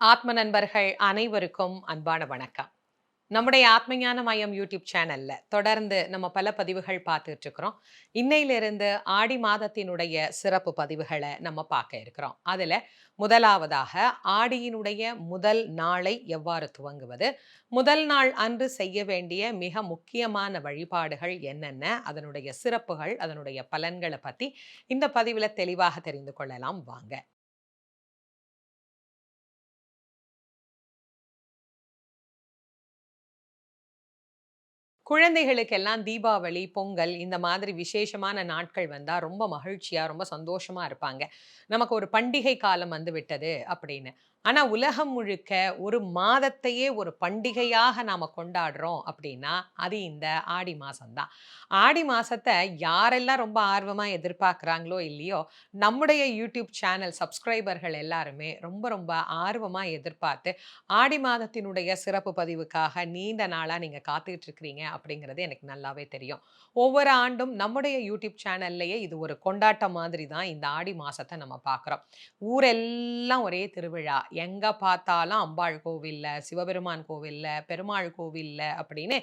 ஆத்ம நண்பர்கள் அனைவருக்கும் அன்பான வணக்கம். நம்முடைய ஆத்மஞான மையம் யூடியூப் சேனல்ல தொடர்ந்து நம்ம பல பதிவுகள் பார்த்துட்டு இருக்கிறோம். இன்னையிலிருந்து ஆடி மாதத்தினுடைய சிறப்பு பதிவுகளை நம்ம பார்க்க இருக்கிறோம். அதுல முதலாவதாக ஆடியினுடைய முதல் நாளை எவ்வாறு துவங்குவது முதல் நாள் அன்று செய்ய வேண்டிய மிக முக்கியமான வழிபாடுகள் என்னென்ன அதனுடைய சிறப்புகள் அதனுடைய பலன்களை பத்தி இந்த பதிவில் தெளிவாக தெரிந்து கொள்ளலாம். வாங்க. குழந்தைகளுக்கெல்லாம் தீபாவளி பொங்கல் இந்த மாதிரி விசேஷமான நாட்கள் வந்தா ரொம்ப மகிழ்ச்சியா ரொம்ப சந்தோஷமா இருப்பாங்க. நமக்கு ஒரு பண்டிகை காலம் வந்து விட்டது அப்படின்னு. ஆனால் உலகம் முழுக்க ஒரு மாதத்தையே ஒரு பண்டிகையாக நாம் கொண்டாடுறோம் அப்படின்னா அது இந்த ஆடி மாதம்தான் ஆடி மாதத்தை யாரெல்லாம் ரொம்ப ஆர்வமாக எதிர்பார்க்குறாங்களோ இல்லையோ நம்முடைய யூடியூப் சேனல் சப்ஸ்கிரைபர்கள் எல்லாருமே ரொம்ப ரொம்ப ஆர்வமாக எதிர்பார்த்து ஆடி மாதத்தினுடைய சிறப்பு பதிவுக்காக நீண்ட நாளாக நீங்கள் காத்துக்கிட்டு இருக்கிறீங்க அப்படிங்கிறது எனக்கு நல்லாவே தெரியும். ஒவ்வொரு ஆண்டும் நம்முடைய யூடியூப் சேனல்லையே இது ஒரு கொண்டாட்டம் மாதிரி தான் இந்த ஆடி மாதத்தை நம்ம பார்க்குறோம். ஊரெல்லாம் ஒரே திருவிழா. எங்க பார்த்தாலும் அம்பாள் கோவிலில் சிவபெருமான் கோவில்ல பெருமாள் கோவிலில் அப்படின்னு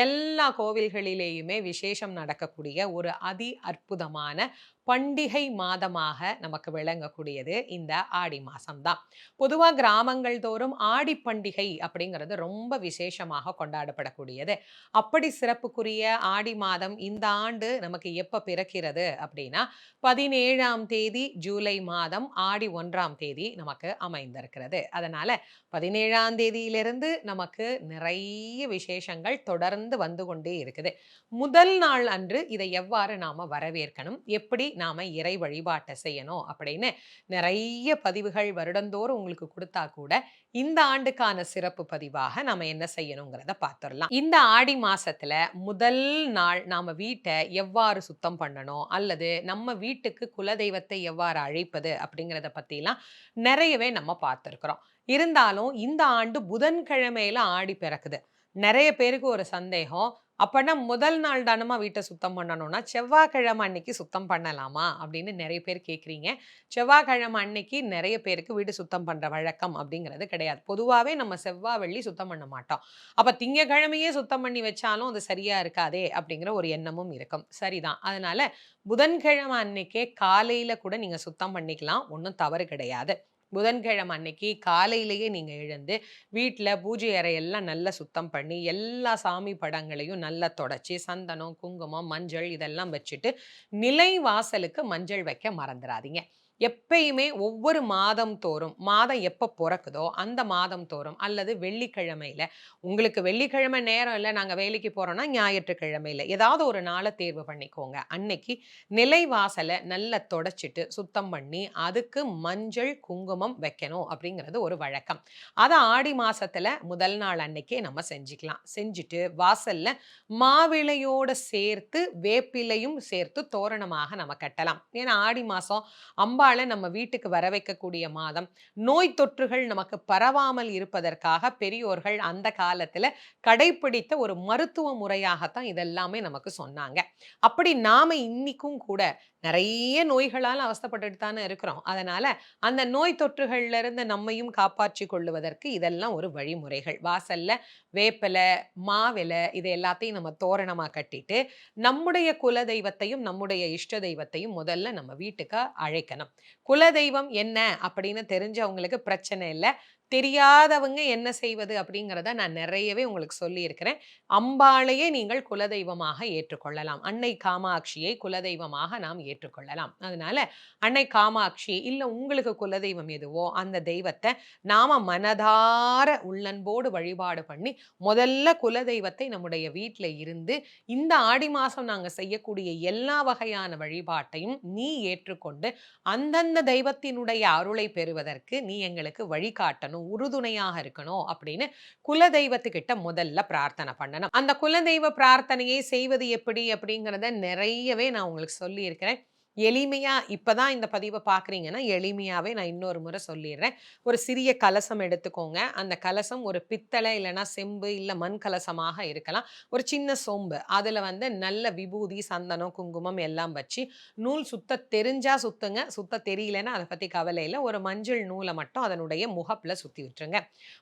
எல்லா கோவில்களிலேயுமே விசேஷம் நடக்கக்கூடிய ஒரு அதி அற்புதமான பண்டிகை மாதமாக நமக்கு விளங்கக்கூடியது இந்த ஆடி மாதம்தான் பொதுவாக கிராமங்கள் தோறும் ஆடி பண்டிகை அப்படிங்கிறது ரொம்ப விசேஷமாக கொண்டாடப்படக்கூடியது. அப்படி சிறப்புக்குரிய ஆடி மாதம் இந்த ஆண்டு நமக்கு எப்போ பிறக்கிறது அப்படின்னா பதினேழாம் தேதி ஜூலை மாதம் ஆடி ஒன்றாம் தேதி நமக்கு அமைந்திருக்கிறது. அதனால் பதினேழாம் தேதியிலிருந்து நமக்கு நிறைய விசேஷங்கள் தொடர்ந்து வந்து கொண்டே இருக்குது. முதல் நாள் அன்று இதை எவ்வாறு நாம் வரவேற்கணும்? எப்படி நாம் இறை வழிபாட்டை செய்யணும் அப்படின்னு நிறைய பதிவுகள் வருடந்தோறும் உங்களுக்கு கொடுத்தா கூட இந்த ஆண்டுக்கான சிறப்பு பதிவாக நாம் என்ன செய்யணுங்கிறத பார்த்துடலாம் இந்த ஆடி மாசத்துல முதல் நாள் நாம வீட்டை எவ்வாறு சுத்தம் பண்ணணும்? அல்லது நம்ம வீட்டுக்கு குலதெய்வத்தை எவ்வாறு அழைப்பது? அப்படிங்கிறத பற்றிலாம் நிறையவே நம்ம பார்த்துருக்குறோம் இருந்தாலும் இந்த ஆண்டு புதன்கிழமையில ஆடி பிறக்குது. நிறைய பேருக்கு ஒரு சந்தேகம் அப்போனா முதல் நாள் தானமா வீட்டை சுத்தம் பண்ணணும்னா செவ்வாய்க்கிழமை அன்னைக்கு சுத்தம் பண்ணலாமா? அப்படின்னு நிறைய பேர் கேட்குறீங்க. செவ்வாய்க்கிழமை அன்னைக்கு நிறைய பேருக்கு வீடு சுத்தம் பண்ணுற வழக்கம் அப்படிங்கிறது கிடையாது. பொதுவாகவே நம்ம செவ்வாய் வெள்ளி சுத்தம் பண்ண மாட்டோம். அப்போ திங்கக்கிழமையே சுத்தம் பண்ணி வச்சாலும் அது சரியாக இருக்காதே அப்படிங்கிற ஒரு எண்ணமும் இருக்கும். சரிதான். அதனால புதன்கிழமை அன்னைக்கே காலையில் கூட நீங்கள் சுத்தம் பண்ணிக்கலாம். ஒன்றும் தவறு கிடையாது. புதன்கிழமை அன்னைக்கு காலையிலேயே நீங்க எழுந்து வீட்டில் பூஜை அறையெல்லாம் நல்லா சுத்தம் பண்ணி எல்லா சாமி படங்களையும் நல்லா தொடச்சி சந்தனம் குங்குமம் மஞ்சள் இதெல்லாம் வச்சுட்டு நிலை வாசலுக்கு மஞ்சள் வைக்க மறந்துடாதீங்க எப்பயுமே ஒவ்வொரு மாதம் தோறும் மாதம் எப்போ பிறக்குதோ அந்த மாதம் தோறும் அல்லது வெள்ளிக்கிழமையில உங்களுக்கு வெள்ளிக்கிழமை நேரம் இல்லை நாங்கள் வேலைக்கு போகிறோன்னா ஞாயிற்றுக்கிழமையில் ஏதாவது ஒரு நாளை தேர்வு பண்ணிக்கோங்க. அன்னைக்கு நிலைவாசலை நல்லா தொடச்சிட்டு சுத்தம் பண்ணி அதுக்கு மஞ்சள் குங்குமம் வைக்கணும் அப்படிங்கிறது ஒரு வழக்கம். அதை ஆடி மாதத்தில் முதல் நாள் அன்னைக்கே நம்ம செஞ்சுக்கலாம். செஞ்சுட்டு வாசலில் மாவிளையோடு சேர்த்து வேப்பிலையும் சேர்த்து தோரணமாக நம்ம கட்டலாம். ஏன்னா ஆடி மாதம் அம்பா அம்பாளை நம்ம வீட்டுக்கு வர வைக்கக்கூடிய மாதம் நோய் தொற்றுகள் நமக்கு பரவாமல் இருப்பதற்காக பெரியோர்கள் அந்த காலத்துல கடைபிடித்த ஒரு மருத்துவ முறையாகத்தான் இதெல்லாமே நமக்கு சொன்னாங்க. அப்படி நாம இன்னைக்கும் கூட நிறைய நோய்களால் அவஸ்தப்பட்டுட்டு தானே இருக்கிறோம். அதனால அந்த நோய் தொற்றுகள்ல இருந்து நம்மையும் காப்பாற்றி கொள்ளுவதற்கு இதெல்லாம் ஒரு வழிமுறைகள். வாசல்ல வேப்பிலை மாவிலை இது எல்லாத்தையும் நம்ம தோரணமா கட்டிட்டு நம்முடைய குல தெய்வத்தையும் நம்முடைய இஷ்ட தெய்வத்தையும் முதல்ல நம்ம வீட்டுக்கு அழைக்கணும். குலதெய்வம் என்ன அப்படின்னு தெரிஞ்சவங்களுக்கு பிரச்சனை இல்லை. தெரியாதவங்க என்ன செய்வது அப்படிங்கிறத நான் நிறையவே உங்களுக்கு சொல்லியிருக்கிறேன். அம்பாளையே நீங்கள் குலதெய்வமாக ஏற்றுக்கொள்ளலாம். அன்னை காமாட்சியை குலதெய்வமாக நாம் ஏற்றுக்கொள்ளலாம். அதனால அன்னை காமாட்சி இல்லை உங்களுக்கு குலதெய்வம் எதுவோ அந்த தெய்வத்தை நாம் மனதார உள்ளன்போடு வழிபாடு பண்ணி முதல்ல குலதெய்வத்தை நம்முடைய வீட்டில் இருந்து இந்த ஆடி மாதம் நாங்கள் செய்யக்கூடிய எல்லா வகையான வழிபாட்டையும் நீ ஏற்றுக்கொண்டு அந்தந்த தெய்வத்தினுடைய அருளை பெறுவதற்கு நீ எங்களுக்கு வழிகாட்டணும். இருக்கணும் உறுதுணையாக இருக்கணும் அப்படின்னு குலதெய்வத்துக்கிட்ட முதல்ல பிரார்த்தனை பண்ணணும். அந்த குலதெய்வ பிரார்த்தனையை செய்வது எப்படி அப்படிங்கிறத நிறையவே நான் உங்களுக்கு சொல்லியிருக்கிறேன். எளிமையா இப்பதான் இந்த பதிவை பார்க்குறீங்கன்னா, எளிமையாவே நான் இன்னொரு முறை சொல்லிடுறேன் ஒரு சிறிய கலசம் எடுத்துக்கோங்க. அந்த கலசம் ஒரு பித்தளை இல்லைனா செம்பு, இல்ல மண் கலசமாக இருக்கலாம். ஒரு சின்ன சொம்பு. அதுல வந்து நல்ல விபூதி, சந்தனம், குங்குமம் எல்லாம் வச்சு, நூல் சுத்த தெரிஞ்சா சுத்துங்க. சுத்த தெரியலன்னா அதை பத்தி கவலை இல்லை ஒரு மஞ்சள் நூலை மட்டும் அதனுடைய முகப்புல சுத்தி விட்டுருங்க.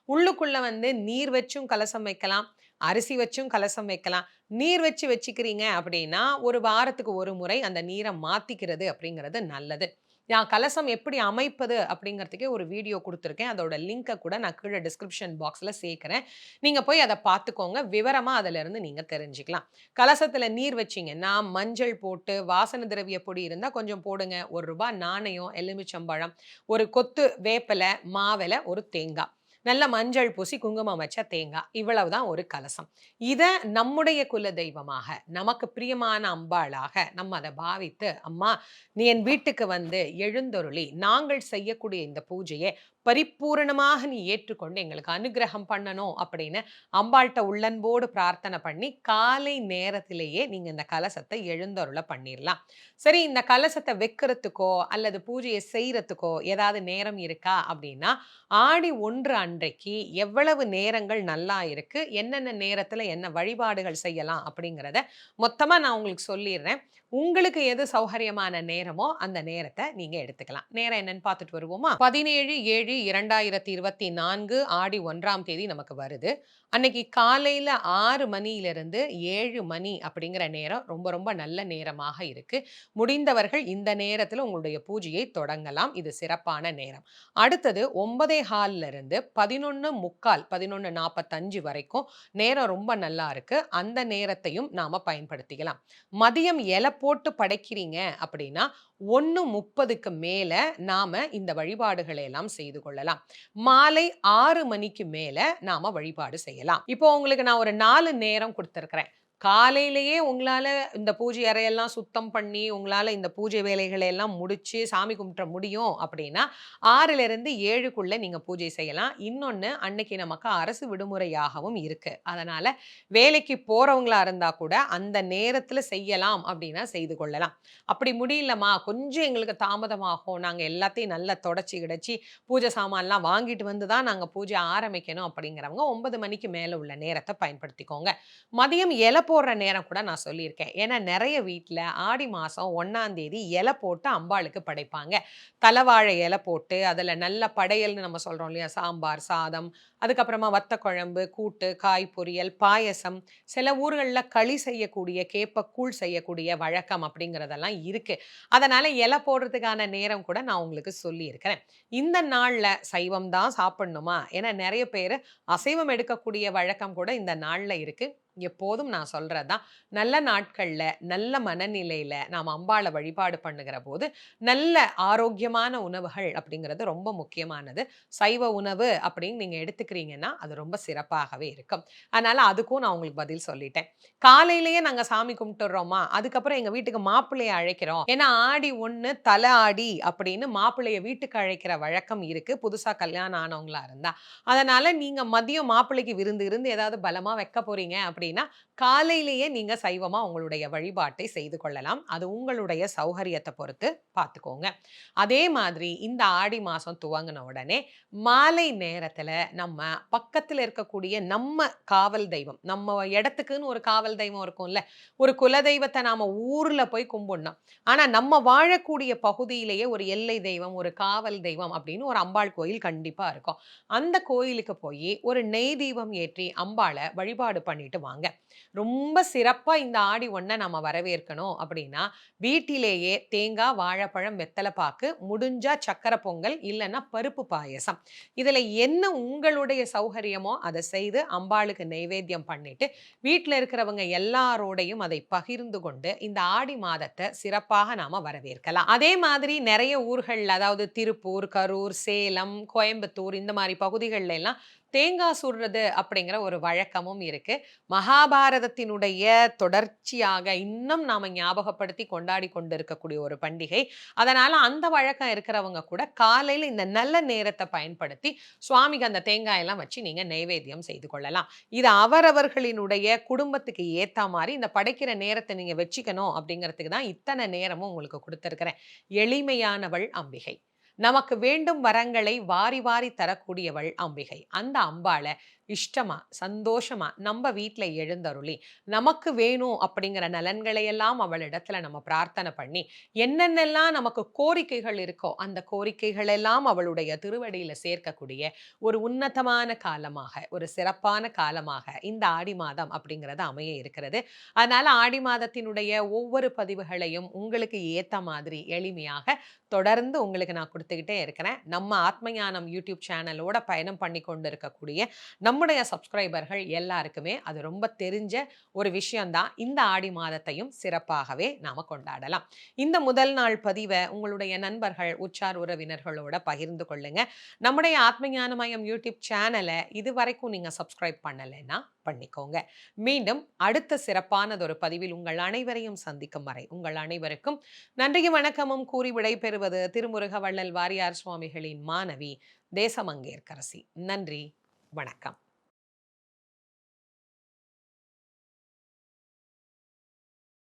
உள்ளுக்குள்ள வந்து நீர் வச்சும் கலசம் வைக்கலாம். அரிசி வச்சும் கலசம் வைக்கலாம். நீர் வச்சு வச்சுக்கிறீங்க அப்படின்னா, ஒரு வாரத்துக்கு ஒரு முறை அந்த நீரை மாற்றிக்கிறது அப்படிங்கிறது நல்லது. நான் கலசம் எப்படி அமைப்பது அப்படிங்கிறதுக்கே ஒரு வீடியோ கொடுத்துருக்கேன் அதோட லிங்கை கூட நான் கீழே டிஸ்கிரிப்ஷன் பாக்ஸில் சேர்க்குறேன் நீங்கள் போய் அதை பார்த்துக்கோங்க. விவரமாக அதிலிருந்து நீங்கள் தெரிஞ்சுக்கலாம். கலசத்தில் நீர் வச்சீங்கன்னா, மஞ்சள் போட்டு வாசன திரவிய பொடி இருந்தால் கொஞ்சம் போடுங்க. ஒரு ரூபா நாணயம், எலுமிச்சம்பழம், ஒரு கொத்து வேப்பில, மாவில, ஒரு தேங்காய் நல்ல மஞ்சள் பூசி குங்குமம் வச்ச தேங்காய். இவ்வளவுதான் ஒரு கலசம். இத நம்முடைய குல தெய்வமாக, நமக்கு பிரியமான அம்பாளாக நம்ம அதை பாவித்து, "அம்மா நீ என் வீட்டுக்கு வந்து எழுந்தொருளி நாங்கள் செய்யக்கூடிய இந்த பூஜையை பரிபூரணமாக நீ ஏற்றுக்கொண்டு எங்களுக்கு அனுக்கிரகம் பண்ணணும்." அப்படின்னு அம்பாள்ட்ட உள்ளன்போடு பிரார்த்தனை பண்ணி, காலை நேரத்திலேயே நீங்கள் இந்த கலசத்தை எழுந்தருள பண்ணிடலாம் சரி இந்த கலசத்தை வைக்கிறதுக்கோ, அல்லது பூஜையை செய்கிறதுக்கோ ஏதாவது நேரம் இருக்கா அப்படின்னா, ஆடி ஒன்று அன்றைக்கு எவ்வளவு நேரங்கள் நல்லா இருக்குது என்னென்ன நேரத்தில் என்ன வழிபாடுகள் செய்யலாம் அப்படிங்கிறத மொத்தமாக நான் உங்களுக்கு சொல்லிடுறேன் உங்களுக்கு எது சௌகரியமான நேரமோ, அந்த நேரத்தை நீங்க எடுத்துக்கலாம். நேரம் என்னன்னு பார்த்துட்டு வருவோமா? 17/7/2024 ஆடி ஒன்றாம் தேதி நமக்கு வருது. அன்னைக்கு காலையில ஆறு மணியிலிருந்து ஏழு மணி அப்படிங்கிற நேரம் ரொம்ப ரொம்ப நல்ல நேரமாக இருக்கு. முடிந்தவர்கள் இந்த நேரத்துல உங்களுடைய பூஜையை தொடங்கலாம். இது சிறப்பான நேரம். அடுத்தது 9:15ல இருந்து 11:45 11:45 வரைக்கும் நேரம் ரொம்ப நல்லா இருக்கு. அந்த நேரத்தையும் நாம பயன்படுத்திக்கலாம். மதியம் எல போட்டு படைக்கிறீங்க அப்படின்னா, 1:30க்கு மேல நாம இந்த வழிபாடுகளை எல்லாம் செய்து கொள்ளலாம். மாலை ஆறு மணிக்கு மேல நாம வழிபாடு செய்யலாம். இப்போ உங்களுக்கு நான் ஒரு நாலு நேரம் கொடுத்துருக்குறேன் காலையிலேயே உங்களால் இந்த பூஜை அறையெல்லாம் சுத்தம் பண்ணி, உங்களால் இந்த பூஜை வேலைகளை எல்லாம் முடித்து சாமி கும்பிட முடியும் அப்படின்னா, ஆறிலிருந்து ஏழுக்குள்ளே நீங்கள் பூஜை செய்யலாம். இன்னொன்று அன்னைக்கு நமக்கு அரசு விடுமுறையாகவும் இருக்குது அதனால் வேலைக்கு போகிறவங்களாக இருந்தால் கூட அந்த நேரத்தில் செய்யலாம் அப்படின்னா செய்து கொள்ளலாம். அப்படி முடியலம்மா, கொஞ்சம் எங்களுக்கு தாமதமாகும். நாங்கள் எல்லாத்தையும் நல்லா தொடச்சி கிடச்சி பூஜை சாமான்லாம் வாங்கிட்டு வந்து தான் நாங்கள் பூஜை ஆரம்பிக்கணும் அப்படிங்கிறவங்க ஒன்பது மணிக்கு மேலே உள்ள நேரத்தை பயன்படுத்திக்கோங்க. மதியம் இலை போடுற நேரம் கூட நான் சொல்லியிருக்கேன். ஏன்னா நிறைய வீட்டில் ஆடி மாசம் 1ஆம் தேதி இலை போட்டு அம்பாளுக்கு படைப்பாங்க. தலைவாழை இலை போட்டு, அதில் நல்ல படையல்னு நம்ம சொல்கிறோம் இல்லையா? சாம்பார், சாதம், அதுக்கப்புறமா வத்த குழம்பு, கூட்டு, காய் பொரியல், பாயசம், சில ஊர்களில் களி செய்யக்கூடிய, கேப்பக்கூழ் செய்யக்கூடிய வழக்கம் அப்படிங்கிறதெல்லாம் இருக்குது அதனால் இலை போடுறதுக்கான நேரம் கூட நான் உங்களுக்கு சொல்லியிருக்கிறேன். இந்த நாளில் சைவம் தான் சாப்பிடணுமா? ஏன்னா நிறைய பேர் அசைவம் எடுக்கக்கூடிய வழக்கம் கூட இந்த நாளில் இருக்குது எப்போதும் நான் சொல்றது தான். நல்ல நாட்கள்ல, நல்ல மனநிலையில் நாம அம்பாள வழிபாடு பண்ணுகிற போது, நல்ல ஆரோக்கியமான உணவுகள் அப்படிங்கிறது ரொம்ப முக்கியமானது. சைவ உணவு அப்படின்னு நீங்க எடுத்துக்கிறீங்கன்னா, அது ரொம்ப சிறப்பாகவே இருக்கும். அதனால் அதுக்கும் நான் உங்களுக்கு பதில் சொல்லிட்டேன். காலையிலேயே நாங்க சாமி கும்பிட்டுறோமா அதுக்கப்புறம் எங்க வீட்டுக்கு மாப்பிள்ளையை அழைக்கிறோம். ஏன்னா ஆடி ஒன்று தலை ஆடி அப்படின்னு மாப்பிள்ளையை வீட்டுக்கு அழைக்கிற வழக்கம் இருக்கு. புதுசா கல்யாணம் ஆனவங்களா இருந்தா. அதனால நீங்க மதியம் மாப்பிள்ளைக்கு விருந்து இருந்து ஏதாவது பலமா வைக்க போறீங்க அப்படின்னா, காலையிலேயே நீங்கள் சைவமாக உங்களுடைய வழிபாட்டை செய்து கொள்ளலாம். அது உங்களுடைய சௌகரியத்தை பொறுத்து பார்த்துக்கோங்க. அதே மாதிரி இந்த ஆடி மாதம் துவங்கின உடனே, மாலை நேரத்தில் நம்ம பக்கத்தில் இருக்கக்கூடிய நம்ம காவல் தெய்வம், நம்ம இடத்துக்குன்னு ஒரு காவல் தெய்வம் இருக்கும்ல. ஒரு குலதெய்வத்த நாம் ஊரில் போய் கும்பிடணும். ஆனால் நம்ம வாழக்கூடிய பகுதியிலேயே ஒரு எல்லை தெய்வம், ஒரு காவல் தெய்வம் அப்படின்னு ஒரு அம்பாள் கோயில் கண்டிப்பாக இருக்கும். அந்த கோயிலுக்கு போய் ஒரு நெய் தீபம் ஏற்றி அம்பாளை வழிபாடு பண்ணிட்டு வாங்க. ரொம்ப சிறப்பா இந்த ஆடி ஒன்றை நம்ம வரவேற்கணும் அப்படின்னா, வீட்டிலேயே தேங்காய், வாழைப்பழம், வெத்தலை பாக்கு, முடிஞ்சா சக்கரை பொங்கல், இல்லன்னா பருப்பு பாயசம். இதுல என்ன உங்களுடைய சௌகரியமோ அதை செய்து அம்பாளுக்கு நைவேத்தியம் பண்ணிட்டு, வீட்டில் இருக்கிறவங்க எல்லாரோடையும் அதை பகிர்ந்து கொண்டு, இந்த ஆடி மாதத்தை சிறப்பாக நாம வரவேற்கலாம். அதே மாதிரி நிறைய ஊர்கள்ல அதாவது திருப்பூர், கரூர், சேலம், கோயம்புத்தூர் இந்த மாதிரி பகுதிகள்ல எல்லாம் தேங்காய் சுடுறது அப்படிங்கிற ஒரு வழக்கமும் இருக்கு. மகாபாரதத்தினுடைய தொடர்ச்சியாக இன்னும் நாம ஞாபகப்படுத்தி கொண்டாடி கொண்டு இருக்கக்கூடிய ஒரு பண்டிகை. அதனால அந்த வழக்கம் இருக்கிறவங்க கூட காலையில இந்த நல்ல நேரத்தை பயன்படுத்தி சுவாமிக்கு அந்த தேங்காயெல்லாம் வச்சு நீங்க நைவேத்தியம் செய்து கொள்ளலாம். இது அவரவர்களினுடைய குடும்பத்துக்கு ஏத்த மாதிரி இந்த படைக்கிற நேரத்தை நீங்க வச்சுக்கணும் அப்படிங்கிறதுக்கு தான் இத்தனை நேரமும் உங்களுக்கு கொடுத்துருக்கிறேன். எளிமையானவள் அம்பிகை. நமக்கு வேண்டும் வரங்களை வாரி வாரி தரக்கூடியவள் அம்பிகை. அந்த அம்பாளை இஷ்டமா சந்தோஷமா நம்ம வீட்டில் எழுந்தருளி நமக்கு வேணும் அப்படிங்கிற நலன்களையெல்லாம் அவளிடத்துல நம்ம பிரார்த்தனை பண்ணி என்னென்னலாம் நமக்கு கோரிக்கைகள் இருக்கோ அந்த கோரிக்கைகளெல்லாம் அவளுடைய திருவடியில சேர்க்கக்கூடிய ஒரு உன்னதமான காலமாக ஒரு சிறப்பான காலமாக இந்த ஆடி மாதம் அப்படிங்கிறது அமைய இருக்கிறது. அதனால் ஆடி மாதத்தினுடைய ஒவ்வொரு பதிவுகளையும் உங்களுக்கு ஏற்ற மாதிரி எளிமையாக தொடர்ந்து உங்களுக்கு நான் கொடுத்துக்கிட்டே இருக்கிறேன். நம்ம ஆத்மஞானம் யூடியூப் சேனலோட பயணம் பண்ணி கொண்டு இருக்கக்கூடிய நம்முடைய சப்ஸ்கிரைபர்கள் எல்லாருக்குமே அது ரொம்ப தெரிஞ்ச ஒரு விஷயம்தான். இந்த ஆடி மாதத்தையும் சிறப்பாகவே நாம கொண்டாடலாம். இந்த முதல் நாள் பதிவை உங்களுடைய நண்பர்கள் உச்சார் உறவினர்களோட பகிர்ந்து கொள்ளுங்க. நம்முடைய ஆத்மஞான மயம் யூடியூப் சேனலை இது வரைக்கும் நீங்க சப்ஸ்கிரைப் பண்ணலைன்னா பண்ணிக்கோங்க. மீண்டும் அடுத்த சிறப்பானதொரு பதிவில் உங்கள் அனைவரையும் சந்திக்கும் வரை உங்கள் அனைவருக்கும் நன்றியும் வணக்கமும் கூறி விடைபெறும் வருவது திருமுருக வள்ளல் வாரியார் சுவாமிகளின் மாணவி தேசமங்கேற்கரசி நன்றி. வணக்கம்.